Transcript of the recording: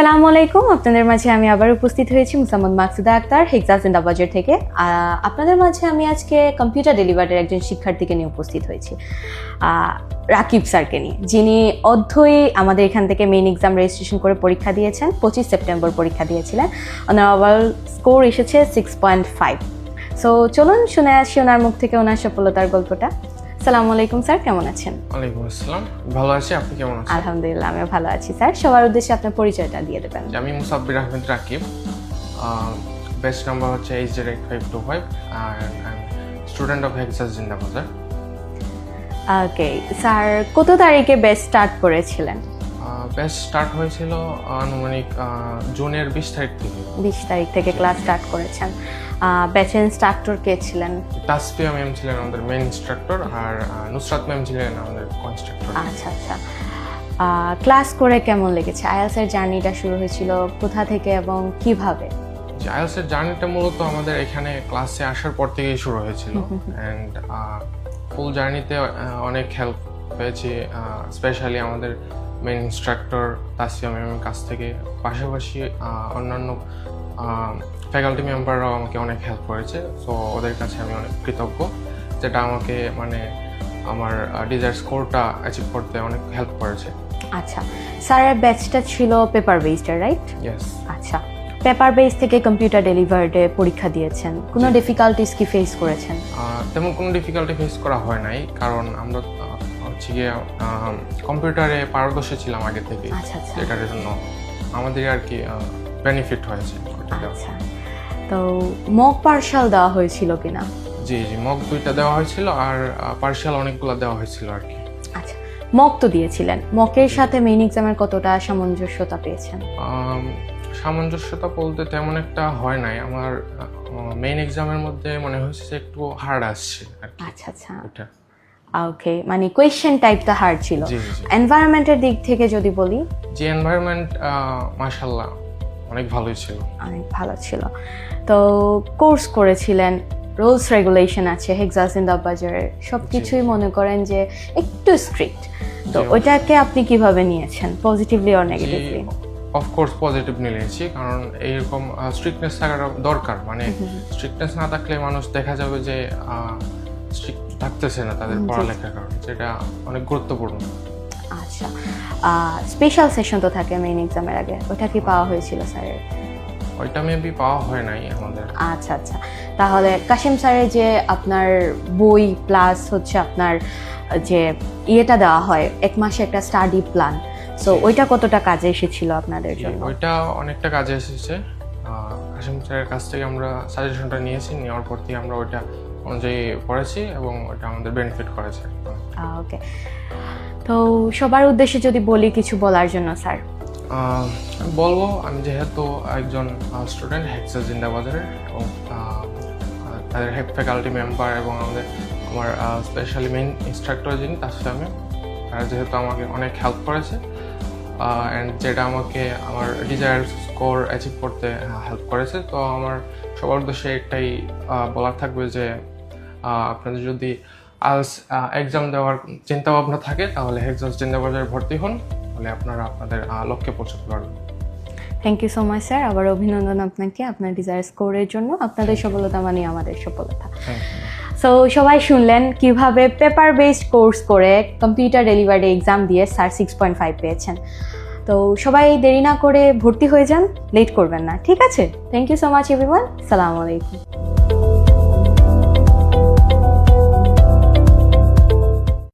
সালামু আলাইকুম। আপনাদের মাঝে আমি আবার উপস্থিত হয়েছি মুসাম্মদ মাকসুদা আক্তার হেক্সা জিন্দাবাজার থেকে। আপনাদের মাঝে আমি আজকে কম্পিউটার ডেলিভারির একজন শিক্ষার্থীকে নিয়ে উপস্থিত হয়েছি রাকিব স্যারকে নিয়ে, যিনি অধ্যয়ী আমাদের এখান থেকে মেইন এক্সাম রেজিস্ট্রেশন করে পরীক্ষা দিয়েছেন, পঁচিশ সেপ্টেম্বর পরীক্ষা দিয়েছিলেন। ওনার ওভারঅল স্কোর এসেছে সিক্স পয়েন্ট ফাইভ সো চলুন শুনে আসি ওনার মুখ থেকে ওনার সফলতার গল্পটা। সালামু আলাইকুম স্যার কেমন আছেন? ওয়ালাইকুম আসসালাম। ভালো আছি আপনি কেমন আছেন? আলহামদুলিল্লাহ আমিও ভালো আছি স্যার। সবার উদ্দেশ্যে আপনার পরিচয়টা দিয়ে দেবেন। আমি মুসাব্বির আহমেদ রাকিব। বেস্ট নাম্বার হচ্ছে H Z eight five two five R student of Hexa's Zindabazar okay sir কত তারিখে বেস্ট স্টার্ট করেছিলেন? বেস্ট স্টার্ট হয়েছিল আনুমানিক জুনের বিশ তারিখ থেকে। বিশ তারিখ থেকে ক্লাস স্টার্ট করেছেন। ব্যাচের ইনস্ট্রাক্টর কে ছিলেন? তাসফিয়া ম্যাম ছিলেন আমাদের মেন ইনস্ট্রাক্টর আর নুসরাত ম্যাম ছিলেন আমাদের কনস্ট্রাক্টর আচ্ছা আচ্ছা। ক্লাস করে কেমন লেগেছে? আইএলসের জার্নিটা শুরু হয়েছিল কোথা থেকে এবং কীভাবে? যে আইএলসের জার্নিটা মূলত আমাদের এখানে ক্লাসে আসার পর থেকেই শুরু হয়েছিল। অ্যান্ড ফুল জার্নিতে অনেক হেল্প পেয়েছি স্পেশালি আমাদের মেন ইনস্ট্রাক্টর তাসিয়া ম্যামের কাছ থেকে। পাশাপাশি অন্যান্য ফ্যাকাল্টি মেম্বাররাও আমাকে অনেক হেল্প করেছে। সো ওদের কাছে আমি অনেক কৃতজ্ঞ যেটা আমাকে মানে আমার ডিজায়ার স্কোরটা অ্যাচিভ করতে অনেক হেল্প করেছে। আচ্ছা স্যারের ব্যাচটা ছিল পেপার বেসড রাইট ইয়েস আচ্ছা পেপার বেস থেকে কম্পিউটার ডেলিভার্ডে পরীক্ষা দিয়েছেন। কোনো ডিফিকাল্টিস কি ফেস করেছেন? তেমন কোনো ডিফিকাল্টি ফেস করা হয় নাই কারণ আমরা হচ্ছে গিয়ে কম্পিউটারে পারদর্শী ছিলাম আগে থেকে আচ্ছা আচ্ছা। যেটার জন্য আমাদের আর কি বেনিফিট হয়েছে। আচ্ছা। তো মক পার্শাল দেওয়া হয়েছিল কিনা? জি জি মক দুইটা দেওয়া হয়েছিল আর পার্শিয়াল অনেকগুলো দেওয়া হয়েছিল আর কি। আচ্ছা মক তো দিয়েছিলেন। মকের সাথে মেইন এক্সামের কতটা সামঞ্জস্যতা পেয়েছেন? সামঞ্জস্যতা বলতে তেমন একটা হয় নাই। আমার মেইন এক্সামের মধ্যে মনে হয়েছে যে একটু হার্ড আসছে আচ্ছা আচ্ছা। ওটা ওকে মানে কোয়েশ্চেন টাইপটা হার্ড ছিল। এনভায়রনমেন্টের দিক থেকে যদি বলি? যে এনভায়রনমেন্ট মাশাল্লাহ অনেক ভালোই ছিল। অনেক ভালো ছিল। তো কোর্স করেছিলেন রুলস রেগুলেশন আছে হেক্সাস ইন দ্য বাজারে সব কিছুই মনে করেন যে একটু স্ট্রিক্ট তো ওইটাকে আপনি কীভাবে নিয়েছেন positively or negatively of course positive নিয়েছি কারণ এইরকম স্ট্রিক্টনেস থাকাটা দরকার। মানে স্ট্রিক্টনেস না থাকলে মানুষ দেখা যাবে যে থাকতেছে না তাদের পড়ালেখার কারণে যেটা অনেক গুরুত্বপূর্ণ। আচ্ছা স্পেশাল সেশন তো থাকে মেইন এক্সামের আগে ওটা কি পাওয়া হয়েছিল স্যারের? ওইটা মেবি পাওয়া হয় নাই আমাদের। আচ্ছা আচ্ছা। তাহলে কাশিম স্যারের যে আপনার বই প্লাস হচ্ছে আপনার যে ইয়েটা দেওয়া হয় এক মাসে একটা স্টাডি প্ল্যান সো ওইটা কতটা কাজে এসেছিল আপনাদের জন্য? ওইটা অনেকটা কাজে এসেছে। কাশিম স্যারের কাছ থেকে আমরা সাজেশনটা নিয়েছি নেওয়ার পর থেকে আমরা ওইটা অনুযায়ী পড়েছি এবং ওটা আমাদের বেনিফিট করেছে। ওকে। তো সবার উদ্দেশ্যে যদি বলি কিছু বলার জন্য স্যার। বলব আমি যেহেতু একজন স্টুডেন্ট হেক্সা জিন্দাবাজারের এবং তাদের তাদের ফ্যাকাল্টি মেম্বার এবং আমাদের আমার স্পেশালি মেইন ইনস্ট্রাক্টর যিনি তার সাথে আমি তারা যেহেতু আমাকে অনেক হেল্প করেছে অ্যান্ড যেটা আমাকে আমার ডিজায়ার স্কোর অ্যাচিভ করতে হেল্প করেছে। তো আমার সবার উদ্দেশ্যে একটাই বলার থাকবে যে আপনাদের যদি আলস এক্সাম দেওয়ার চিন্তা ভাবনা থাকে তাহলে হেক্সাস জিন্দাবাজারে ভর্তি হন। তাহলে আপনারা আপনাদের লক্ষ্যে পৌঁছাতে পারবেন। Thank you so much sir আবার অভিনন্দন আপনাকে আপনার ডিজায়ার স্কোরের জন্য। আপনাদের সফলতা মানে আমাদের সফলতা। থ্যাংক ইউ সো সবাই শুনলেন কীভাবে পেপার বেসড কোর্স করে কম্পিউটার ডেলিভারি এক্সাম দিয়ে স্যার সিক্স পয়েন্ট ফাইভ পেয়েছেন। তো সবাই দেরি না করে ভর্তি হয়ে যান লেট করবেন না, ঠিক আছে? Thank you so much everyone সালামু আলাইকুম